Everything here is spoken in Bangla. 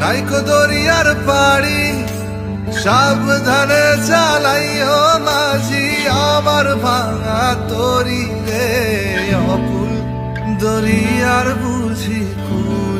নাইকো দরিয়ার পাড়ি সাবধানে চালাইও মাঝি আমার ভাঙা তরি রে অকুল দরিয়ার বুঝি কুল।